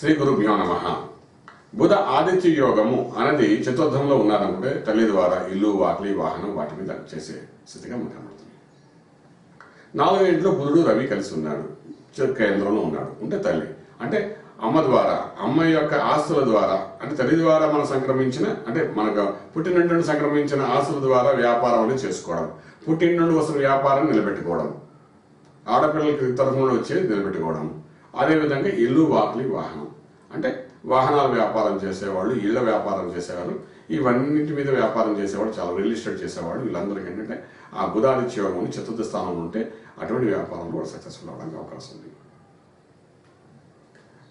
శ్రీ గురుభ్యో నమ. బుధ ఆదిత్య యోగము అనేది చతుర్థంలో ఉన్నారనుకుంటే తల్లి ద్వారా ఇల్లు వాకిలి వాహనం వాటి మీద చేసే స్థితిగా మనకు కనబడుతుంది. నాలుగు ఇంట్లో బుధుడు రవి కలిసి ఉన్నాడు కేంద్రంలో ఉన్నాడు. ఉంటే తల్లి. అంటే అమ్మ ద్వారా అమ్మ యొక్క ఆస్తుల ద్వారా అంటే తల్లి ద్వారా మనం సంక్రమించిన అంటే మనకు పుట్టిన నుండి సంక్రమించిన ఆస్తుల ద్వారా వ్యాపారం అనేది చేసుకోవడం. పుట్టిన నుండి వస్తున్న వ్యాపారం నిలబెట్టుకోవడం. ఆడపిల్లలకి తరఫున వచ్చేది నిలబెట్టుకోవడం. అదేవిధంగా ఇల్లు వాకిలి వాహనం. అంటే వాహనాల వ్యాపారం చేసేవాళ్ళు ఇళ్ళ వ్యాపారం చేసేవాళ్ళు ఇవన్నింటి మీద వ్యాపారం చేసేవాళ్ళు చాలా రియల్ ఎస్టేట్ చేసేవాళ్ళు. వీళ్ళందరికీ ఏంటంటే ఆ బుధాదిత్య యోగం చతుర్థ స్థానంలో ఉంటే అటువంటి వ్యాపారంలో వాళ్ళు సక్సెస్ఫుల్ అవడానికి అవకాశం ఉంది.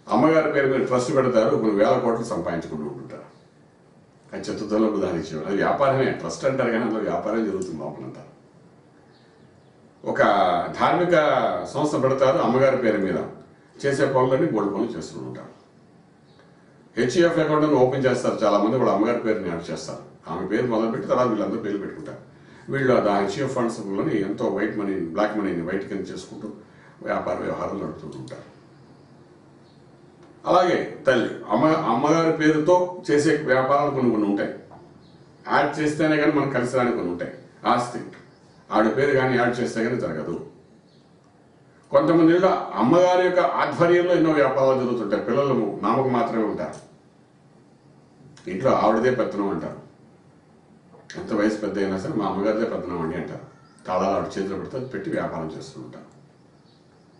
అమ్మగారి పేరు మీద ట్రస్ట్ పెడతారు. కొన్ని వేల కోట్లు సంపాదించుకుంటూ ఉంటుంటారు. అది చతుర్థంలో బుధాదిత్య అది వ్యాపారమే. ట్రస్ట్ అంటారు కానీ అందులో వ్యాపారం జరుగుతుంది లోపలంతా. ఒక ధార్మిక సంస్థ పెడతారు అమ్మగారి పేరు మీద. చేసే పనులన్నీ గోల్డ్ పనులు చేస్తూ ఉంటారు హెచ్ఈఎఫ్ అకౌంట్ ఓపెన్ చేస్తారు. చాలా మంది వాళ్ళ అమ్మగారి పేరుని యాడ్ చేస్తారు. ఆమె పేరు మొదలుపెట్టి తర్వాత వీళ్ళందరూ పేర్లు పెట్టుకుంటారు. వీళ్ళు ఆ హెచ్ఈఎఫ్ ఫండ్స్లోని ఎంతో వైట్ మనీ బ్లాక్ మనీని వైట్ కింద చేసుకుంటూ వ్యాపార వ్యవహారాలు నడుపుతూ ఉంటారు. అలాగే తల్లి అమ్మ అమ్మగారి పేరుతో చేసే వ్యాపారాలు కొన్ని కొన్ని ఉంటాయి. యాడ్ చేస్తేనే కానీ మనకు కలిసి రాని కొన్ని ఉంటాయి. ఆస్తి ఆవిడ పేరు కానీ యాడ్ చేస్తే కానీ జరగదు. కొంతమంది అమ్మగారి యొక్క ఆధ్వర్యంలో ఎన్నో వ్యాపారాలు జరుగుతుంటాయి. పిల్లలు నామకు మాత్రమే ఉంటారు. ఇంట్లో ఆవిడదే పెత్తనం అంటారు. ఎంత వయసు పెద్ద అయినా సరే మా అమ్మగారిదే పెత్తనం అండి అంటారు. తాళాలు ఆవిడ చేతిలో పెడితే పెట్టి వ్యాపారం చేస్తూ ఉంటారు.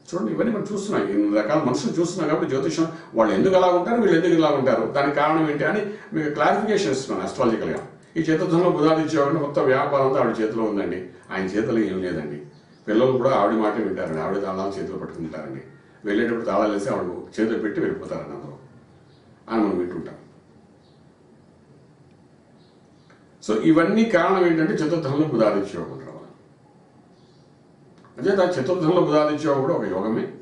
చూడండి ఇవన్నీ మనం చూస్తున్నాం. ఇన్ని రకాల మనుషులు చూస్తున్నాం కాబట్టి జ్యోతిషం వాళ్ళు ఎందుకు అలా ఉంటారు వీళ్ళు ఎందుకు ఇలా ఉంటారు? దానికి కారణం ఏంటి అని మీకు క్లారిఫికేషన్ ఇస్తున్నాను అస్ట్రాలజికల్గా ఈ చేతుల్లో బుధాలు ఇచ్చేవాడిని మొత్తం వ్యాపారం అంతా ఆవిడ చేతిలో ఉందండి. ఆయన చేతిలో ఏం లేదండి. పిల్లలు కూడా ఆవిడ మాట వింటారండి. ఆవిడ తాళాలు చేతిలో పట్టుకుంటారండి వెళ్ళేటప్పుడు తాళాలు వేసి ఆవిడ చేతిలో పెట్టి వెళ్ళిపోతారండి అందరూ. అని మనం వింటుంటాం. సో ఇవన్నీ కారణం ఏంటంటే చతుర్థంలో బుధాదిత్యోగం ఉండడం వల్ల. అదే దాని చతుర్థంలో బుధాదిత్యోగం కూడా ఒక యోగమే.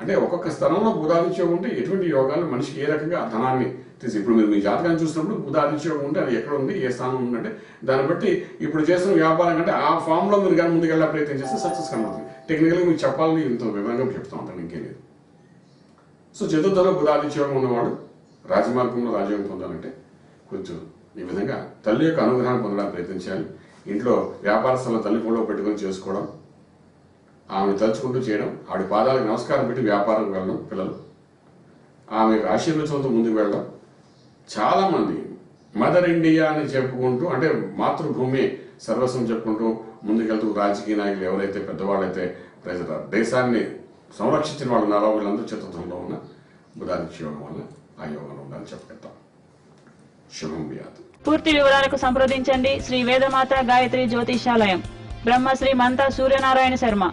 అంటే ఒక్కొక్క స్థలంలో బుధాదిత్యోగం ఉంటే ఎటువంటి యోగాలు మనిషికి ఏ రకంగా ధనాన్ని తీసి ఇప్పుడు మీరు మీ జాతకాన్ని చూసినప్పుడు బుధాదిత్యోగం ఉంటే అది ఎక్కడ ఉంది ఏ స్థానం ఉందంటే దాన్ని బట్టి ఇప్పుడు చేసిన వ్యాపారం కంటే ఆ ఫామ్లో మీరు కానీ ముందుకెళ్ళే ప్రయత్నం చేస్తే సక్సెస్ కనబడుతుంది. టెక్నికల్గా మీకు చెప్పాలని ఇంత వివరంగా చెప్తా ఉంటాను ఇంకేం లేదు. సో చతుర్థలో బుధాదిత్యోగం ఉన్నవాడు రాజమార్గంలో రాజయోగం పొందాలంటే కొంచెం ఈ విధంగా తల్లి యొక్క అనుగ్రహాన్ని పొందడానికి ప్రయత్నం చేయాలి. ఇంట్లో వ్యాపార స్థలం తల్లి ఫోటో పెట్టుకొని చేసుకోవడం ఆమె తలుచుకుంటూ చేయడం ఆవిడ పాదాలకు నమస్కారం పెట్టి వ్యాపారం వెళ్ళడం పిల్లలు. ఆమె ఆశీర్వచనంతో ముందుకు వెళ్ళడం. చాలా మంది మదర్ ఇండియా అని చెప్పుకుంటూ అంటే మాతృభూమి సర్వస్వం చెప్పుకుంటూ ముందుకెళ్తూ రాజకీయ నాయకులు ఎవరైతే పెద్దవాళ్ళైతే ప్రజల దేశాన్ని సంరక్షించిన వాళ్ళు ఉన్నారో వీళ్ళందరూ చతుర్థంలో ఉన్న బుధాదిత్య యోగం వల్ల ఆ యోగంలో ఉండాలని చెప్పగలుగుతాం. శుభం వ్యాధి. పూర్తి వివరాలకు సంప్రదించండి Sri Vedamata Gayatri జ్యోతిషాలయం. Brahmasri Mantha Suryanarayana Sharma.